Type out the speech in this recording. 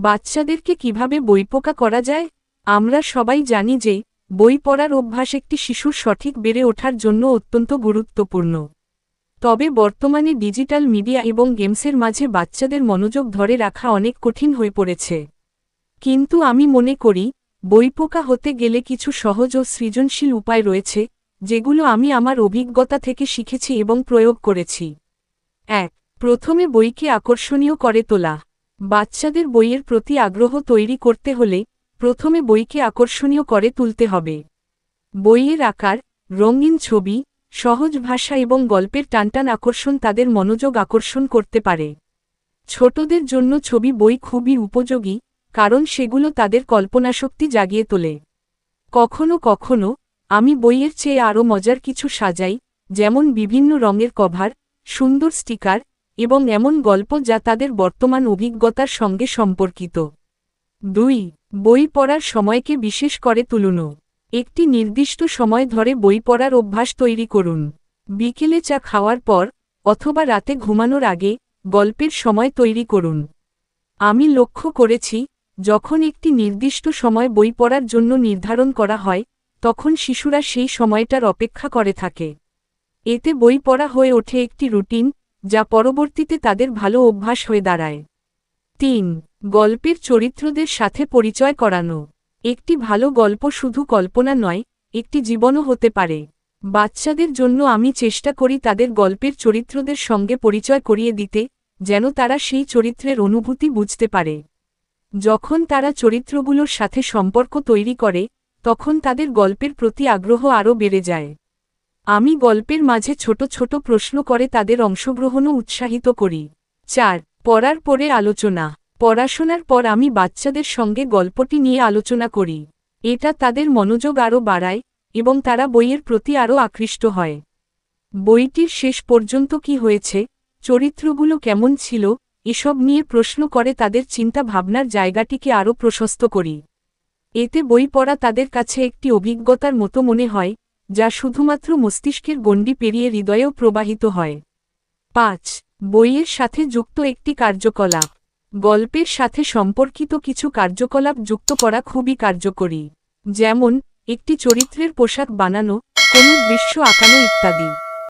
বাচ্চাদেরকে কীভাবে বইপোকা করা যায়? আমরা সবাই জানি যে, বই পড়ার অভ্যাস একটি শিশুর সঠিক বেড়ে ওঠার জন্য অত্যন্ত গুরুত্বপূর্ণ। তবে বর্তমানে ডিজিটাল মিডিয়া এবং গেমসের মাঝে বাচ্চাদের মনোযোগ ধরে রাখা অনেক কঠিন হয়ে পড়েছে। কিন্তু আমি মনে করি বইপোকা হতে গেলে কিছু সহজ ও সৃজনশীল উপায় রয়েছে, যেগুলো আমি আমার অভিজ্ঞতা থেকে শিখেছি এবং প্রয়োগ করেছি। এক, প্রথমে বইকে আকর্ষণীয় করে তোলা। বাচ্চাদের বইয়ের প্রতি আগ্রহ তৈরি করতে হলে প্রথমে বইকে আকর্ষণীয় করে তুলতে হবে। বইয়ের আকার, রঙিন ছবি, সহজ ভাষা এবং গল্পের টানটান আকর্ষণ তাদের মনোযোগ আকর্ষণ করতে পারে। ছোটদের জন্য ছবি বই খুবই উপযোগী, কারণ সেগুলো তাদের কল্পনাশক্তি জাগিয়ে তোলে। কখনো কখনো আমি বইয়ের চেয়ে আরও মজার কিছু সাজাই, যেমন বিভিন্ন রঙের কভার, সুন্দর স্টিকার এবং এমন গল্প যা তাদের বর্তমান অভিজ্ঞতার সঙ্গে সম্পর্কিত। দুই, বই পড়ার সময়কে বিশেষ করে তুলুন। একটি নির্দিষ্ট সময় ধরে বই পড়ার অভ্যাস তৈরি করুন। বিকেলে চা খাওয়ার পর অথবা রাতে ঘুমানোর আগে গল্পের সময় তৈরি করুন। আমি লক্ষ্য করেছি, যখন একটি নির্দিষ্ট সময় বই পড়ার জন্য নির্ধারণ করা হয়, তখন শিশুরা সেই সময়টার অপেক্ষা করে থাকে। এতে বই পড়া হয়ে ওঠে একটি রুটিন যা পরবর্তীতে তাদের ভালো অভ্যাস হয়ে দাঁড়ায়। তিন, গল্পের চরিত্রদের সাথে পরিচয় করানো। একটি ভালো গল্প শুধু কল্পনা নয়, একটি জীবনও হতে পারে। বাচ্চাদের জন্য আমি চেষ্টা করি তাদের গল্পের চরিত্রদের সঙ্গে পরিচয় করিয়ে দিতে, যেন তারা সেই চরিত্রের অনুভূতি বুঝতে পারে। যখন তারা চরিত্রগুলোর সাথে সম্পর্ক তৈরি করে, তখন তাদের গল্পের প্রতি আগ্রহ আরও বেড়ে যায়। আমি গল্পের মাঝে ছোট ছোট প্রশ্ন করে তাদের অংশগ্রহণও উৎসাহিত করি। চার, পড়ার পরে আলোচনা। পড়াশোনার পর আমি বাচ্চাদের সঙ্গে গল্পটি নিয়ে আলোচনা করি। এটা তাদের মনোযোগ আরও বাড়ায় এবং তারা বইয়ের প্রতি আরও আকৃষ্ট হয়। বইটির শেষ পর্যন্ত কি হয়েছে, চরিত্রগুলো কেমন ছিল, এসব নিয়ে প্রশ্ন করে তাদের চিন্তা ভাবনার জায়গাটিকে আরও প্রশস্ত করি। এতে বই পড়া তাদের কাছে একটি অভিজ্ঞতার মতো মনে হয় যা শুধুমাত্র মস্তিষ্কের গণ্ডি পেরিয়ে হৃদয়েও প্রবাহিত হয়। পাঁচ, বইয়ের সাথে যুক্ত একটি কার্যকলাপ। গল্পের সাথে সম্পর্কিত কিছু কার্যকলাপ যুক্ত করা খুবই কার্যকরী। যেমন, একটি চরিত্রের পোশাক বানানো, কোনো দৃশ্য আঁকানো ইত্যাদি।